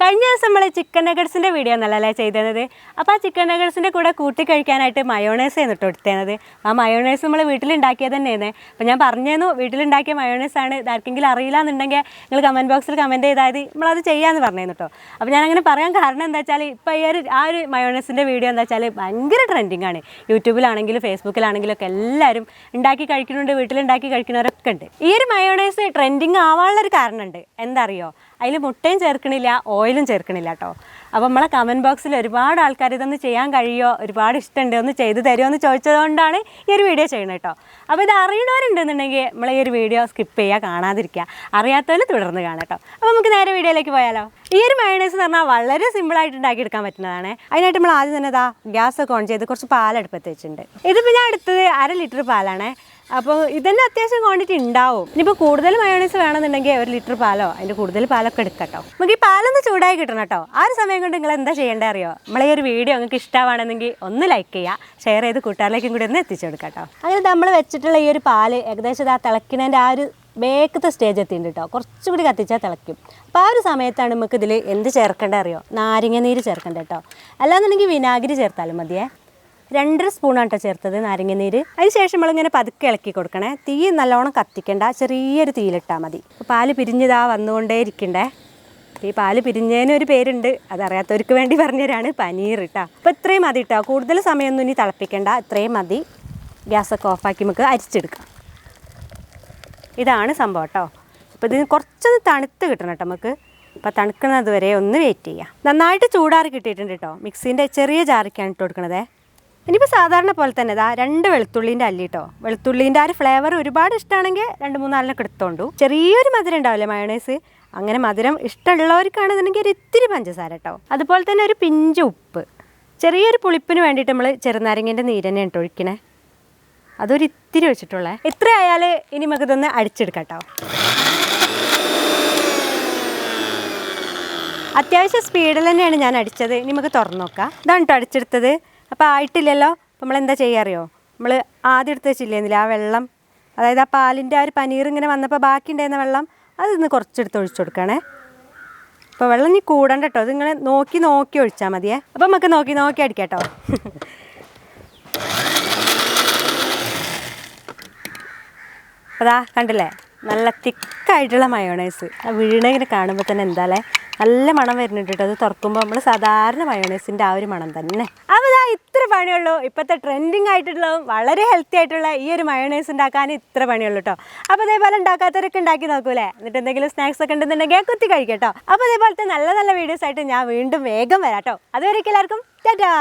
കഴിഞ്ഞ ദിവസം നമ്മൾ ചിക്കൻ നഗറ്റ്സിന്റെ വീഡിയോ എന്നല്ലേ ചെയ്തത്? അപ്പോൾ ആ ചിക്കൻ നഗറ്റ്സിന്റെ കൂടെ കൂട്ടി കഴിക്കാനായിട്ട് മയോണൈസ് ആണ് കേട്ടോ ആ മയോണൈസ് നമ്മൾ വീട്ടിലുണ്ടാക്കിയത് തന്നെയാണ്. അപ്പോൾ ഞാൻ പറഞ്ഞേന്നു വീട്ടിലുണ്ടാക്കിയ മയോണൈസ് ആണ്. ഇതാർക്കെങ്കിലും അറിയില്ല എന്നുണ്ടെങ്കിൽ നിങ്ങൾ കമന്റ് ബോക്സിൽ കമന്റ് ചെയ്താൽ മതി നമ്മളത് ചെയ്യാമെന്ന് പറഞ്ഞിരുന്നു കേട്ടോ അപ്പോൾ ഞാൻ അങ്ങനെ പറയാൻ കാരണം എന്താ വെച്ചാൽ ഇപ്പോൾ ഈ ഒരു ആ ഒരു മയോണൈസിന്റെ വീഡിയോ എന്താ വെച്ചാൽ ഭയങ്കര ട്രെൻഡിങ് ആണ്. യൂട്യൂബിലാണെങ്കിലും ഫേസ്ബുക്കിലാണെങ്കിലും ഒക്കെ എല്ലാവരും ഉണ്ടാക്കി കഴിക്കുന്നുണ്ട് വീട്ടിലുണ്ടാക്കി കഴിക്കുന്നവരൊക്കെ ഉണ്ട്. ഈ ഒരു മയോണൈസ് ട്രെൻഡിങ് ആവാനുള്ളൊരു കാരണമുണ്ട്. എന്താ അറിയോ? അതിൽ മുട്ടയും ചേർക്കണില്ല ഓയിലും ചേർക്കണില്ല കേട്ടോ. അപ്പോൾ നമ്മളെ കമന്റ് ബോക്സിൽ ഒരുപാട് ആൾക്കാർ ഇതൊന്ന് ചെയ്യാൻ കഴിയുമോ ഒരുപാട് ഇഷ്ടമുണ്ട് ഒന്ന് ചെയ്ത് തരുമോ എന്ന് ചോദിച്ചതുകൊണ്ടാണ് ഈ ഒരു വീഡിയോ ചെയ്യുന്നത് കേട്ടോ. അപ്പോൾ ഇത് അറിയണവരുണ്ടെന്നുണ്ടെങ്കിൽ നമ്മൾ ഈ ഒരു വീഡിയോ സ്കിപ്പ് ചെയ്യുക കാണാതിരിക്കുക. അറിയാത്തവർ തുടർന്ന് കാണാം കേട്ടോ. അപ്പോൾ നമുക്ക് നേരെ വീഡിയോയിലേക്ക് പോയാലോ. ഈ ഒരു മയണൈസ് എന്ന് പറഞ്ഞാൽ വളരെ സിമ്പിളായിട്ട് ഉണ്ടാക്കിയെടുക്കാൻ പറ്റുന്നതാണ്. അതിനായിട്ട് നമ്മൾ ആദ്യം തന്നെ ഇതാ ഗ്യാസ് ഒക്കെ ഓൺ ചെയ്ത് കുറച്ച് പാലെടുപ്പത്ത് വെച്ചിട്ടുണ്ട്. ഇതിപ്പോൾ ഞാൻ എടുത്തത് അര ലിറ്റർ പാലാണ്. അപ്പോൾ ഇതന്നെ അത്യാവശ്യം ക്വാണ്ടിറ്റി ഉണ്ടാവും. ഇനിയിപ്പോൾ കൂടുതൽ മയോണൈസ് വേണമെന്നുണ്ടെങ്കിൽ ഒരു ലിറ്റർ പാലോ? അതിന്റെ കൂടുതൽ പാലൊക്കെ എടുക്കട്ടോ നമുക്ക് ഈ പാലൊന്ന് ചൂടായി കിട്ടണം കേട്ടോ. ആ ഒരു സമയം കൊണ്ട് നിങ്ങൾ എന്താ ചെയ്യേണ്ടത് അറിയോ? നമ്മളെ ഈ ഒരു വീഡിയോ നിങ്ങൾക്ക് ഇഷ്ടമാണെന്നെങ്കിൽ ഒന്ന് ലൈക്ക് ചെയ്യുക. ഷെയർ ചെയ്ത് കൂട്ടുകാരിലേക്കും കൂടി ഒന്ന് എത്തിച്ചു കൊടുക്കാം കേട്ടോ. അങ്ങനെ നമ്മൾ വെച്ചിട്ടുള്ള ഈ ഒരു പാൽ ഏകദേശം ആ തിളക്കുന്നതിന്റെ ആ ഒരു ബേക്കത്തെ സ്റ്റേജ് എത്തിയിട്ടുണ്ട് കേട്ടോ. കുറച്ചും കൂടി കത്തിച്ചാൽ തിളയ്ക്കും. അപ്പോൾ ആ ഒരു സമയത്താണ് നമുക്ക് ഇതിൽ എന്ത് ചേർക്കേണ്ടത് അറിയോ? നാരങ്ങ നീര് ചേർക്കേണ്ടത് കേട്ടോ. അല്ലാന്നുണ്ടെങ്കിൽ വിനാഗിരി ചേർത്താലും മതിയേ. രണ്ടര സ്പൂണാണ് കേട്ടോ ചേർത്തത് നാരങ്ങനീര്. അതിന് ശേഷം നമ്മളിങ്ങനെ പതുക്കെ ഇളക്കി കൊടുക്കണേ. തീ നല്ലോണം കത്തിക്കണ്ട. ചെറിയൊരു തീയിലിട്ടാൽ മതി. പാൽ പിരിഞ്ഞിതാ വന്നുകൊണ്ടേ ഇരിക്കണ്ടേ. ഈ പാൽ പിരിഞ്ഞതിന് ഒരു പേരുണ്ട്. അതറിയാത്തവർക്ക് വേണ്ടി പറഞ്ഞുതരാണ് പനീർ കേട്ടോ അപ്പോൾ ഇത്രയും മതി കേട്ടോ കൂടുതൽ സമയമൊന്നും ഇനി തിളപ്പിക്കണ്ട. ഇത്രയും മതി. ഗ്യാസൊക്കെ ഓഫാക്കി നമുക്ക് അരിച്ചെടുക്കാം. ഇതാണ് സംഭവം കേട്ടോ അപ്പോൾ ഇതിന് കുറച്ചൊന്ന് തണുത്ത് കിട്ടണം കേട്ടോ നമുക്ക്. അപ്പോൾ തണുക്കുന്നത് വരെ ഒന്ന് വെയിറ്റ് ചെയ്യാം. നന്നായിട്ട് ചൂടാറി കിട്ടിയിട്ടുണ്ട് കേട്ടോ മിക്സീന്റെ ചെറിയ ജാറിക്കാണ് ഇട്ട് കൊടുക്കണതേ. ഇനിയിപ്പോൾ സാധാരണ പോലെ തന്നെ ഇതാ രണ്ട് വെളുത്തുള്ളീന്റെ അല്ലി കേട്ടോ വെളുത്തുള്ളീന്റെ ആ ഒരു ഫ്ലേവർ ഒരുപാട് ഇഷ്ടമാണെങ്കിൽ രണ്ട് മൂന്നാലിനൊക്കെ എടുത്തോണ്ടു. ചെറിയൊരു മധുരം ഉണ്ടാവില്ലേ മയോണൈസ് അങ്ങനെ മധുരം ഇഷ്ടമുള്ളവർക്കാണെന്നുണ്ടെങ്കിൽ ഒരു ഇത്തിരി പഞ്ചസാര കേട്ടോ അതുപോലെ തന്നെ ഒരു പിഞ്ച് ഉപ്പ്. ചെറിയൊരു പുളിപ്പിന് വേണ്ടിയിട്ട് നമ്മൾ ചെറുനാരങ്ങേന്റെ നീര് തന്നെ കേട്ടോ ഒഴിക്കണേ. അതൊരു ഇത്തിരി വെച്ചിട്ടുള്ളേ ഇത്ര ആയാൽ ഇനി നമുക്ക് ഇതൊന്ന് അടിച്ചെടുക്കാം കേട്ടോ അത്യാവശ്യം സ്പീഡിൽ തന്നെയാണ് ഞാൻ അടിച്ചത്. ഇനി നമുക്ക് തുറന്നു നോക്കാം. ഇതാണ് കേട്ടോ അടിച്ചെടുത്തത്. അപ്പോൾ ആയിട്ടില്ലല്ലോ? അപ്പോൾ നമ്മൾ എന്താ ചെയ്യാറിയോ നമ്മൾ ആദ്യം എടുത്ത് വെച്ചില്ലേന്നില്ല ആ വെള്ളം? അതായത് ആ പാലിന്റെ ആ ഒരു പനീർ ഇങ്ങനെ വന്നപ്പോൾ ബാക്കി ഉണ്ടായിരുന്ന വെള്ളം അത് ഇന്ന് കുറച്ചെടുത്ത് ഒഴിച്ചു കൊടുക്കണേ അപ്പോൾ വെള്ളം നീ കൂടണ്ട കേട്ടോ ഇതിങ്ങനെ നോക്കി നോക്കി ഒഴിച്ചാൽ മതിയേ. അപ്പോൾ നമുക്ക് നോക്കി നോക്കി അടിക്കാം കേട്ടോ അതാ കണ്ടില്ലേ? നല്ല തിക്കായിട്ടുള്ള മയോണൈസ്. വീണ ഇങ്ങനെ കാണുമ്പോൾ തന്നെ എന്താല്ലേ നല്ല മണം വരുന്നുണ്ട് കേട്ടോ. അത് തുറക്കുമ്പോൾ നമ്മൾ സാധാരണ മയോണൈസിന്റെ ആ ഒരു മണം തന്നെ. അപ്പോൾ ഇതാ ഇത്ര പണിയുള്ളൂ. ഇപ്പോഴത്തെ ട്രെൻഡിങ് ആയിട്ടുള്ളതും വളരെ ഹെൽത്തി ആയിട്ടുള്ള ഈ ഒരു മയോണൈസ് ഉണ്ടാക്കാൻ ഇത്ര പണിയുള്ളൂ കേട്ടോ. അപ്പോൾ അതേപോലെ ഉണ്ടാക്കാത്തവരൊക്കെ ഉണ്ടാക്കി നോക്കൂലേ? എന്നിട്ട് എന്തെങ്കിലും സ്നാക്സ് ഒക്കെ ഉണ്ടെന്നുണ്ടെങ്കിൽ കുത്തി കഴിക്കാം കേട്ടോ അപ്പോൾ അതേപോലത്തെ നല്ല നല്ല വീഡിയോസ് ആയിട്ട് ഞാൻ വീണ്ടും വേഗം വരാം കേട്ടോ അതുവരെയൊക്കെ എല്ലാവർക്കും ടാറ്റാ!